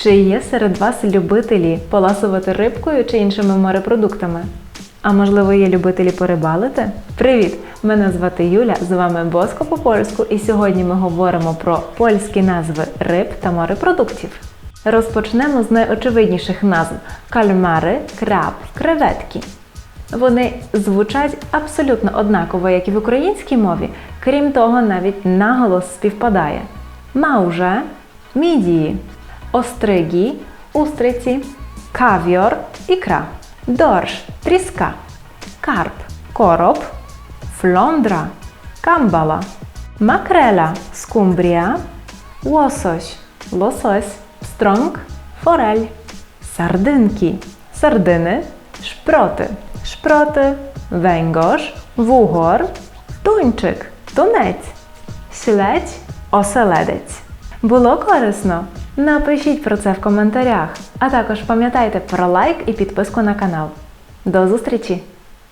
Чи є серед вас любителі поласувати рибкою чи іншими морепродуктами? А можливо, є любителі порибалити? Привіт! Мене звати Юля, з вами Боско по польську, і сьогодні ми говоримо про польські назви риб та морепродуктів. Розпочнемо з найочевидніших назв: кальмари, краб, креветки. Вони звучать абсолютно однаково, як і в українській мові, крім того, навіть наголос співпадає: мауże, мідії, остригі, устриці, кавіор, ікра, дорш, тріска, карп, короб, флондра, камбала, макрела, скумбрія, лосось, лосось, стронг, форель, сардинки, сардини, шпроти, шпроти, węgorz, вугор, тунчик, тунець, śledź, оселедець. Було корисно? Напишіть про це в коментарях. А також пам'ятайте про лайк і підписку на канал. До зустрічі!